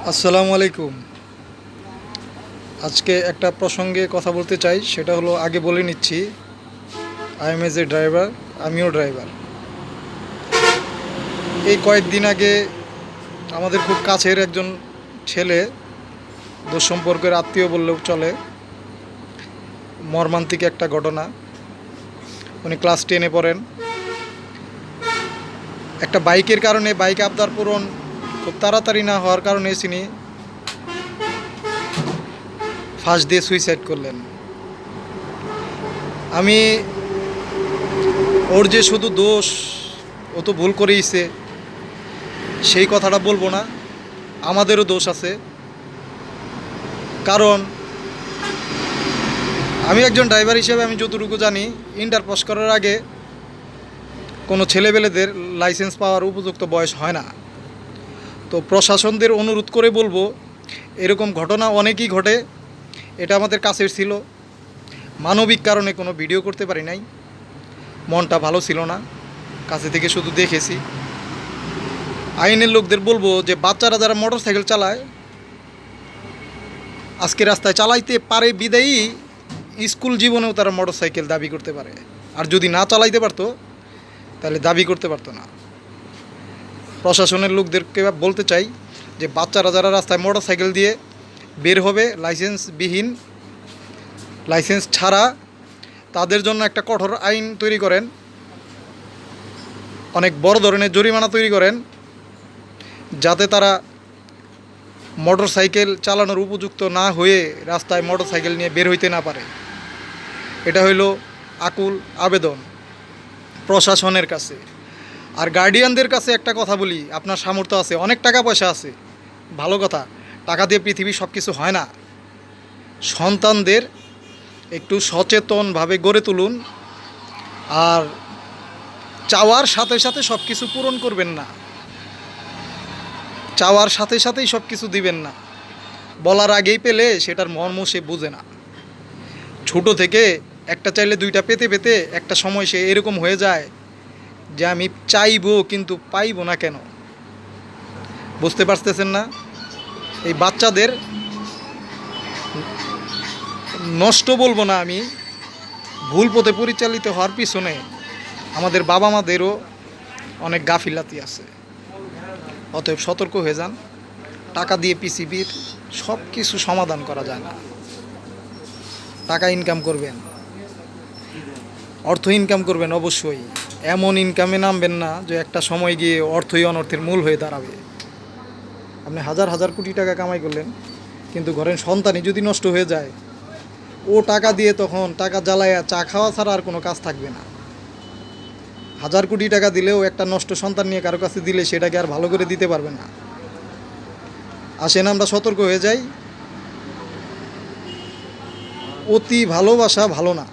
আসসালামু আলাইকুম। আজকে একটা প্রসঙ্গে কথা বলতে চাই, সেটা হলো আগে বলে নিচ্ছি I am as a driver আমিও ড্রাইভার এই কয়েকদিন আগে আমাদের খুব কাছের একজন ছেলে দুঃসম্পর্কের আত্মীয় বললেও চলে, মর্মান্তিক একটা ঘটনা। উনি ক্লাস টেনে পড়েন। একটা বাইকের কারণে বাইক আবদার পূরণ খুব তাড়াতাড়ি না হওয়ার কারণে তিনি ফাঁস দিয়ে সুইসাইড করলেন। আমি, ওর যে শুধু দোষ, ও তো ভুল করেইছে সেই কথাটা বলব না। আমাদেরও দোষ আছে। কারণ, আমি একজন ড্রাইভার হিসেবে আমি যতটুকু জানি, ইন্টার পাস করার আগে কোনো ছেলেবেলেদের লাইসেন্স পাওয়ার উপযুক্ত বয়স হয় না। তো প্রশাসনদের অনুরোধ করে বলব, এরকম ঘটনা অনেকই ঘটে, এটা আমাদের কাছের ছিল। মানবিক কারণে কোনো ভিডিও করতে পারি নাই, মনটা ভালো ছিল না, কাছে থেকে শুধু দেখেছি। আইনের লোকদের বলব যে, বাচ্চারা যারা মোটর সাইকেল চালায়, আজকে রাস্তায় চালাইতে পারে বিদায়ী, স্কুল জীবনেও তারা মোটর সাইকেল দাবি করতে পারে। আর যদি না চালাইতে পারতো, তাহলে দাবি করতে পারতো না। প্রশাসনের লোকদেরকে বলতে চাই যে বাচ্চারা যারা রাস্তায় মোটর সাইকেল দিয়ে বের হবে, লাইসেন্সবিহীন, লাইসেন্স ছাড়া, তাদের জন্য একটা কঠোর আইন তৈরি করেন। অনেক বড় ধরনের জরিমানা তৈরি করেন, যাতে তারা মোটর সাইকেল চালানোর উপযুক্ত না হয়ে রাস্তায় মোটর সাইকেল নিয়ে বের হইতে না পারে। এটা হইল আকুল আবেদন প্রশাসনের কাছে। আর গার্ডিয়ানদের কাছে একটা কথা বলি, আপনার সামর্থ্য আছে, অনেক টাকা পয়সা আছে। ভালো কথা, টাকা দিয়ে পৃথিবী সব কিছু হয় না। সন্তানদের একটু সচেতনভাবে গড়ে তুলুন, আর চাওয়ার সাথে সাথে সব কিছু পূরণ করবেন না। চাওয়ার সাথে সাথেই সব কিছু দিবেন না। বলার আগেই পেলে সেটার মর্ম সে বুঝে না। ছোটো থেকে একটা চাইলে দুইটা পেতে পেতে একটা সময় সে এরকম হয়ে যায় যে আমি চাইব কিন্তু পাইব না কেন? বুঝতে পারতেছেন না? এই বাচ্চাদের নষ্ট বলব না আমি, ভুল পথে পরিচালিত হওয়ার পিছনে আমাদের বাবা মাদেরও অনেক গাফিলাতি আছে। অতএব সতর্ক হয়ে যান, টাকা দিয়ে পিসিবির সব কিছু সমাধান করা যায় না। টাকা ইনকাম করবেন, অর্থ ইনকাম করবেন অবশ্যই। এমন ইনকামে নামবেন না যে একটা সময় গিয়ে অর্থই অনর্থের মূল হয়ে দাঁড়াবে। আপনি হাজার হাজার কোটি টাকা কামাই করলেন, কিন্তু ঘরের সন্তানই যদি নষ্ট হয়ে যায়, ও টাকা দিয়ে তখন টাকা জ্বালায়া চা খাওয়া ছাড়া আর কোনো কাজ থাকবে না। হাজার কোটি টাকা দিলেও একটা নষ্ট সন্তান নিয়ে কারও কাছে দিলে সেটাকে আর ভালো করে দিতে পারবে না। আসেন, আমরা সতর্ক হয়ে যাই। অতি ভালোবাসা ভালো না।